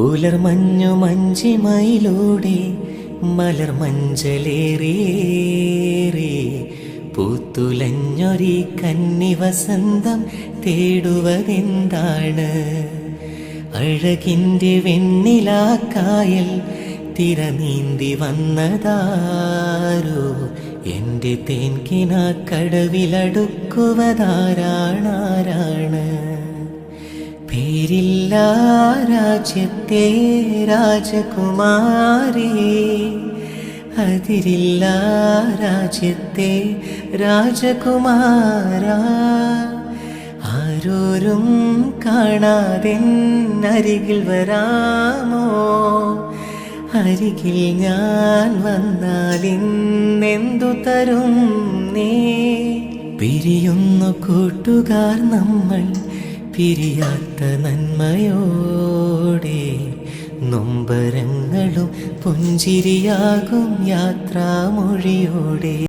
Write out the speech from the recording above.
പുലർമഞ്ഞു മഞ്ചിമയിലൂടെ മലർ മഞ്ചലേറിയേറി പൂത്തുലഞ്ഞൊരി കന്നി വസന്തം തേടുവതെന്താണ്? അഴകിന്റെ വെണ്ണിലാക്കായൽ തിര നീന്തി വന്നതാരോ? എന്റെ തേൻകിനാ കടവിലടുക്കുവതാരാണാരാണ്? പേരില്ല രാജ്യത്തെ രാജകുമാരി. അതിരില്ല രാജ്യത്തെ രാജകുമാര. ആരോരും കാണാതെ അരികിൽ വരാമോ? അരികിൽ ഞാൻ വന്നാൽ ഇന്നെന്തു തരും നീ പിരിയുന്നു കൂട്ടുകാർ നമ്മൾ പിരിയാത്ത നന്മയോടെ നൊമ്പരങ്ങളും പുഞ്ചിരിയാകും യാത്രാമൊഴിയോടെ.